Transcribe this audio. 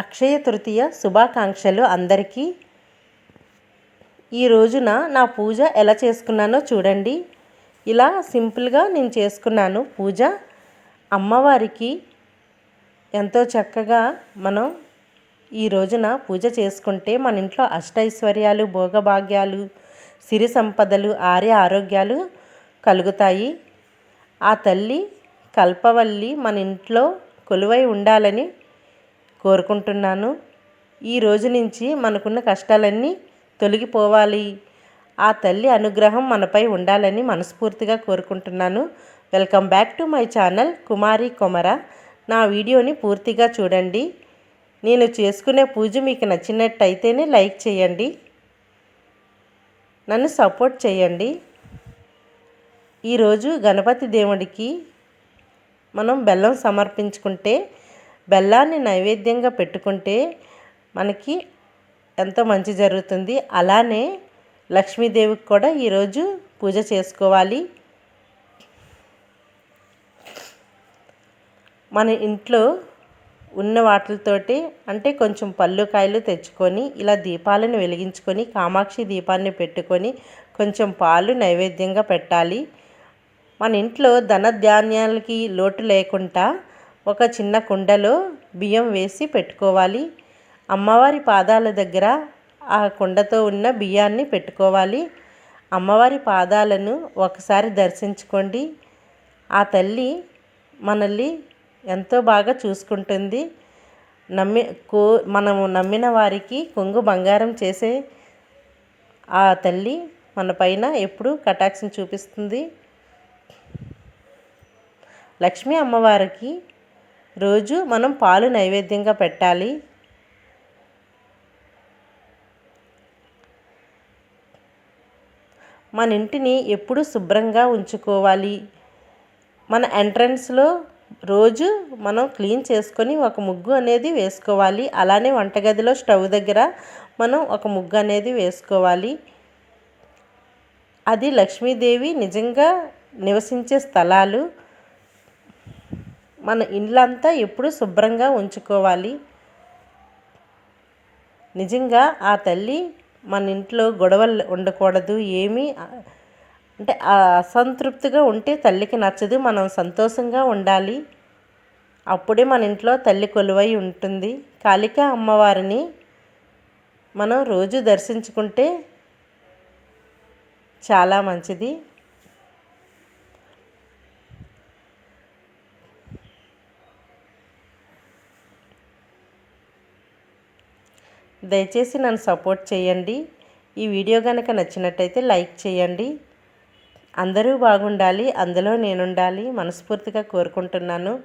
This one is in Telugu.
అక్షయ తృతీయ శుభాకాంక్షలు అందరికీ. ఈ రోజున నా పూజ ఎలా చేసుకున్నానో చూడండి. ఇలా సింపుల్గా నేను చేసుకున్నాను పూజ. అమ్మవారికి ఎంతో చక్కగా మనం ఈ రోజున పూజ చేసుకుంటే మన ఇంట్లో అష్టైశ్వర్యాలు భోగభాగ్యాలు సిరి సంపదలు ఆర్య ఆరోగ్యాలు కలుగుతాయి. ఆ తల్లి కల్పవల్లి మన ఇంట్లో కొలువై ఉండాలని కోరుకుంటున్నాను. ఈ రోజు నుంచి మనకున్న కష్టాలన్నీ తొలగిపోవాలి. ఆ తల్లి అనుగ్రహం మనపై ఉండాలని మనస్ఫూర్తిగా కోరుకుంటున్నాను. Welcome back to my channel Kumari Komara. నా వీడియోని పూర్తిగా చూడండి. నేను చేసుకునే పూజ మీకు నచ్చినట్టయితేనే లైక్ చేయండి. నన్ను సపోర్ట్ చేయండి. ఈరోజు గణపతి దేవుడికి మనం బెల్లం సమర్పించుకుంటే బెల్లాన్ని నైవేద్యంగా పెట్టుకుంటే మనకి ఎంతో మంచి జరుగుతుంది. అలానే లక్ష్మీదేవికి కూడా ఈరోజు పూజ చేసుకోవాలి. మన ఇంట్లో ఉన్న వాటితోటి అంటే కొంచెం పళ్ళు కాయలు తెచ్చుకొని ఇలా దీపాలను వెలిగించుకొని కామాక్షి దీపాన్ని పెట్టుకొని కొంచెం పాలు నైవేద్యంగా పెట్టాలి. మన ఇంట్లో ధన ధాన్యాలకి లోటు లేకుండా ఒక చిన్న కుండలో బియ్యం వేసి పెట్టుకోవాలి. అమ్మవారి పాదాల దగ్గర ఆ కుండతో ఉన్న బియ్యాన్ని పెట్టుకోవాలి. అమ్మవారి పాదాలను ఒకసారి దర్శించుకోండి. ఆ తల్లి మనల్ని ఎంతో బాగా చూసుకుంటుంది. నమ్మి కో మనము నమ్మిన వారికి కొంగు బంగారం చేసే ఆ తల్లి మన పైన ఎప్పుడు కటాక్షం చూపిస్తుంది. లక్ష్మీ అమ్మవారికి రోజు మనం పాలు నైవేద్యంగా పెట్టాలి. మన ఇంటిని ఎప్పుడు శుభ్రంగా ఉంచుకోవాలి. మన ఎంట్రన్స్లో రోజు మనం క్లీన్ చేసుకొని ఒక ముగ్గు అనేది వేసుకోవాలి. అలానే వంటగదిలో స్టవ్ దగ్గర మనం ఒక ముగ్గు అనేది వేసుకోవాలి. అది లక్ష్మీదేవి నిజంగా నివసించే స్థలాలు. మన ఇల్లంతా ఎప్పుడు శుభ్రంగా ఉంచుకోవాలి. నిజంగా ఆ తల్లి మన ఇంట్లో గొడవలు ఉండకూడదు ఏమీ అంటే అసంతృప్తిగా ఉంటే తల్లికి నచ్చదు మనం సంతోషంగా ఉండాలి. అప్పుడే మన ఇంట్లో తల్లి కొలువై ఉంటుంది. కాళికా అమ్మవారిని మనం రోజు దర్శించుకుంటే చాలా మంచిది. దయచేసి నన్ను సపోర్ట్ చేయండి. ఈ వీడియో కనుక నచ్చినట్టయితే లైక్ చేయండి. అందరూ బాగుండాలి. అందులో నేనుండాలి. మనస్ఫూర్తిగా కోరుకుంటున్నాను.